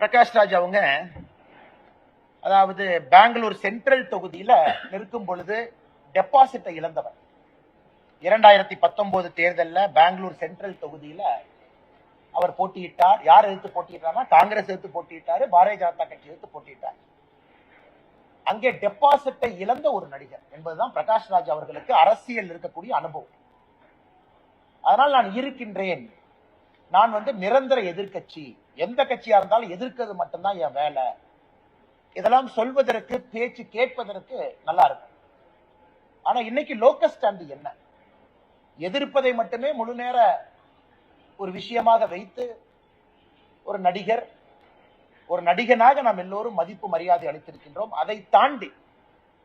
பிரகாஷ் ராஜ் அவங்க அதாவது பெங்களூர் சென்ட்ரல் தொகுதியில நிற்கும் பொழுது டெபாசிட்டை இழந்தவர். இரண்டாயிரத்தி பத்தொன்பது தேர்தலில் பெங்களூர் சென்ட்ரல் தொகுதியில அவர் போட்டியிட்டார். யார் எதிர்த்து போட்டியிட்டார்னா காங்கிரஸ் எதிர்த்து போட்டியிட்டாரு பாரதிய ஜனதா கட்சி எதிர்த்து போட்டியிட்டார். அங்கே டெபாசிட்டை இழந்த ஒரு நடிகர் என்பதுதான் பிரகாஷ் ராஜ் அவர்களுக்கு அரசியல் இருக்கக்கூடிய அனுபவம். அதனால் நான் இருக்கின்றேன். நான் வந்து நிரந்தர எதிர்க்கட்சி. எந்த கட்சியா இருந்தாலும் எதிர்க்கிறது மட்டும்தான் என் வேலை. இதெல்லாம் சொல்வதற்கு பேச்சு கேட்பதற்கு நல்லா இருக்கும். ஆனா இன்னைக்கு லோக்கல் ஸ்டாண்டு என்ன? எதிர்ப்பதை மட்டுமே முழு நேர ஒரு விஷயமாக வைத்து ஒரு நடிகர் ஒரு நடிகனாக நாம் எல்லோரும் மதிப்பு மரியாதை அளித்திருக்கின்றோம். அதை தாண்டி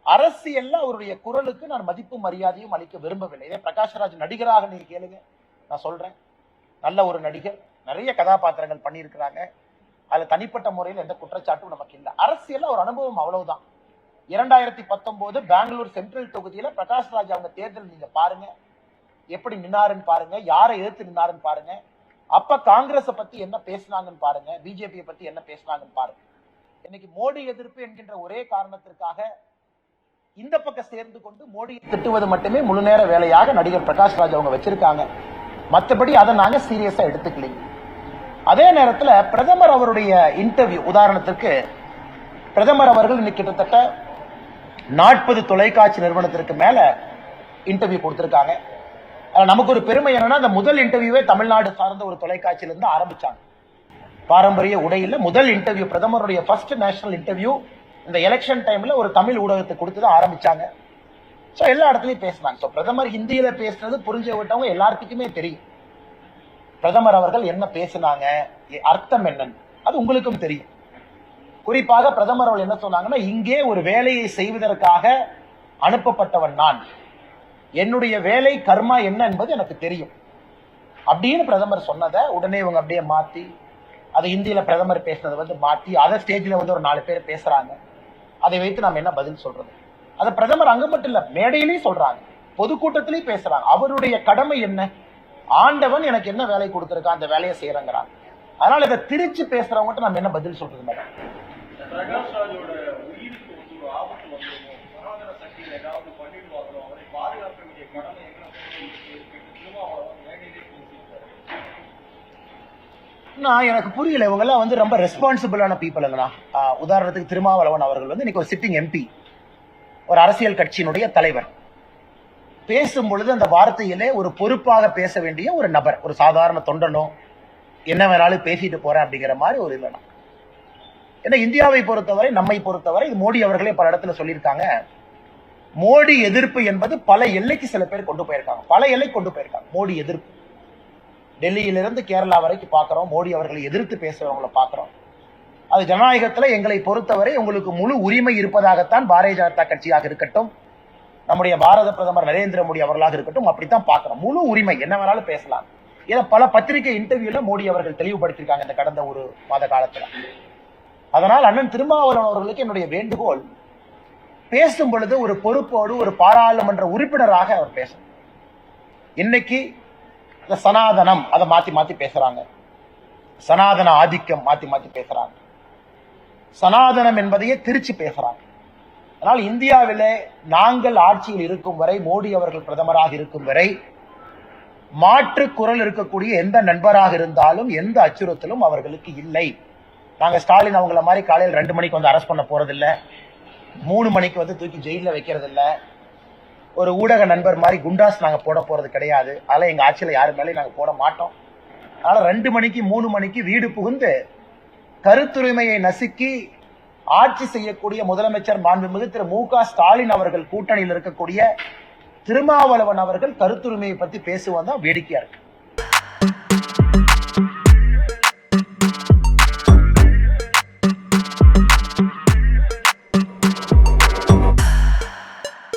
அரசியல்ல அவருடைய குரலுக்கு நான் மதிப்பு மரியாதையும் அளிக்க விரும்பவில்லை. இதே பிரகாஷ்ராஜ் நடிகராக நீங்க கேளுங்க. நான் சொல்றேன். நல்ல ஒரு நடிகர் நிறைய கதாபாத்திரங்கள் பண்ணியிருக்கிறாங்க. அதுல தனிப்பட்ட முறையில் எந்த குற்றச்சாட்டும் நமக்கு இல்லை. அரசியலில் ஒரு அனுபவம் அவ்வளவுதான். இரண்டாயிரத்தி பத்தொன்பது பெங்களூர் சென்ட்ரல் தொகுதியில பிரகாஷ் ராஜ் அவங்க தேர்தல் நீங்க பாருங்க. எப்படி நின்னாருன்னு பாருங்க. யாரை எதிர்த்து நின்னாருன்னு பாருங்க. அப்ப காங்கிரஸ பத்தி என்ன பேசினாங்கன்னு பாருங்க. பிஜேபியை பத்தி என்ன பேசினாங்கன்னு பாருங்க. இன்னைக்கு மோடி எதிர்ப்பு என்கின்ற ஒரே காரணத்திற்காக இந்த பக்கம் சேர்ந்து கொண்டு மோடியை திட்டுவது மட்டுமே முழு நேர வேலையாக நடிகர் பிரகாஷ் ராஜ் அவங்க வச்சிருக்காங்க. மற்றபடி அதை நாங்கள் சீரியஸாக எடுத்துக்கலைங்க அதே நேரத்தில் பிரதமர் அவருடைய இன்டர்வியூ உதாரணத்திற்கு பிரதமர் அவர்கள் இன்னைக்கு கிட்டத்தட்ட நாற்பது தொலைக்காட்சி நிறுவனத்திற்கு மேல இன்டர்வியூ கொடுத்துருக்காங்க. நமக்கு ஒரு பெருமை என்னன்னா அந்த முதல் இன்டர்வியூவே தமிழ்நாடு சார்ந்த ஒரு தொலைக்காட்சியிலிருந்து ஆரம்பிச்சாங்க. பாரம்பரிய உடையில முதல் இன்டர்வியூ பிரதமருடைய ஃபர்ஸ்ட் நேஷனல் இன்டர்வியூ இந்த எலெக்ஷன் டைம்ல ஒரு தமிழ் ஊடகத்தை கொடுத்து தான் ஆரம்பிச்சாங்க. ஸோ எல்லா இடத்துலையும் பேசினாங்க ஸோ பிரதமர் ஹிந்தியில் பேசுனது புரிஞ்ச விட்டவங்க எல்லாத்துக்குமே தெரியும். பிரதமர் அவர்கள் என்ன பேசினாங்க எ- அர்த்தம் என்னன்னு. அது உங்களுக்கும் தெரியும். குறிப்பாக பிரதமர் அவர்கள் என்ன சொன்னாங்கன்னா இங்கே ஒரு வேலையை செய்வதற்காக அனுப்பப்பட்டவன் நான். என்னுடைய வேலை கர்மா என்ன என்பது எனக்கு தெரியும். அப்படின்னு பிரதமர் சொன்னதை உடனே இவங்க அப்படியே மாத்தி அதை இந்தியில பிரதமர் பேசினதை வந்து மாத்தி அதை ஸ்டேஜ்ல வந்து ஒரு நாலு பேர் பேசுறாங்க. அதை வைத்து நாம் என்ன பதில் சொல்றது? அது பிரதமர் அங்க மட்டும் இல்ல மேடையிலையும் சொல்றாங்க. பொதுக்கூட்டத்திலையும் பேசுறாங்க. அவருடைய கடமை என்ன? ஆண்டவன் எனக்கு என்ன வேலை கொடுத்திருக்கா? அந்த வேலையை செய்யறங்கிறாங்க. அதனால இதை திரிச்சு பேசுறவங்ககிட்ட நம்ம என்ன பதில் சொல்றது மேடம்? நான் எனக்கு புரியல. இவங்க எல்லாம் வந்து ரொம்ப ரெஸ்பான்சிபிளான பீப்புளுங்கண்ணா ஆஹ் உதாரணத்துக்கு திருமாவளவன் அவர்கள் வந்து இன்னைக்கு ஒரு சிட்டிங் எம்பி ஒரு அரசியல் கட்சியினுடைய தலைவர். பேசும் பொழுது அந்த வார்த்தையிலே ஒரு பொறுப்பாக பேச வேண்டிய ஒரு நபர் ஒரு சாதாரண தொண்டனோ என்ன வேணாலும் பேசிட்டு போறேன் அப்படிங்கிற மாதிரி ஒரு இல்லைனா. ஏன்னா இந்தியாவை பொறுத்தவரை நம்மை பொறுத்தவரை இது மோடி அவர்களே பல இடத்துல சொல்லியிருக்காங்க. மோடி எதிர்ப்பு என்பது பல எல்லைக்கு சில பேர் கொண்டு போயிருக்காங்க. பல எல்லை கொண்டு போயிருக்காங்க மோடி எதிர்ப்பு. டெல்லியிலிருந்து கேரளா வரைக்கும் பார்க்குறோம் மோடி அவர்களை எதிர்த்து பேசுறவங்கள பார்க்குறோம். அது ஜனநாயகத்துல எங்களை பொறுத்தவரை உங்களுக்கு முழு உரிமை இருப்பதாகத்தான் பாரதிய ஜனதா கட்சியாக இருக்கட்டும் நம்முடைய பாரத பிரதமர் நரேந்திர மோடி அவர்களாக இருக்கட்டும் அப்படித்தான் பார்க்கிறோம். முழு உரிமை என்ன வேணாலும் பேசலாம். இதை பல பத்திரிகை இன்டர்வியூல மோடி அவர்கள் தெளிவுபடுத்தியிருக்காங்க இந்த கடந்த ஒரு மாத காலத்துல. அதனால் அண்ணன் திருமாவளவன் அவர்களுக்கு என்னுடைய வேண்டுகோள் பேசும் பொழுது ஒரு பொறுப்போடு ஒரு பாராளுமன்ற உறுப்பினராக அவர் பேசணும். இன்னைக்கு இந்த சனாதனம் அதை மாத்தி மாத்தி பேசுறாங்க. சனாதன ஆதிக்கம் மாத்தி மாத்தி பேசுறாங்க. சனாதனம் என்பதையே திருச்சி பேசுறாங்க. அதனால் இந்தியாவிலே நாங்கள் ஆட்சியில் இருக்கும் வரை மோடி அவர்கள் பிரதமராக இருக்கும் வரை மாற்று குரல் இருக்கக்கூடிய எந்த நண்பராக இருந்தாலும் எந்த அச்சுறுத்தலும் அவர்களுக்கு இல்லை. நாங்க ஸ்டாலின் அவங்கள மாதிரி காலையில் ரெண்டு மணிக்கு வந்து அரெஸ்ட் பண்ண போறதில்ல. மூணு மணிக்கு வந்து தூக்கி ஜெயிலில் வைக்கிறது இல்லை ஒரு ஊடக நண்பர் மாதிரி குண்டாஸ் நாங்கள் போட போறது கிடையாது. அதெல்லாம் எங்க ஆட்சியில் யாரு மேலேயும் நாங்கள் போட மாட்டோம். அதனால ரெண்டு மணிக்கு மூணு மணிக்கு வீடு புகுந்து கருத்துரிமையை நசுக்கி ஆட்சி செய்யக்கூடிய முதலமைச்சர் மாண்புமிகு திரு மு க ஸ்டாலின் அவர்கள் கூட்டணியில் இருக்கக்கூடிய திருமாவளவன் அவர்கள் கருத்துரிமையை பத்தி பேசுவதுதான் வேடிக்கையா இருக்கு.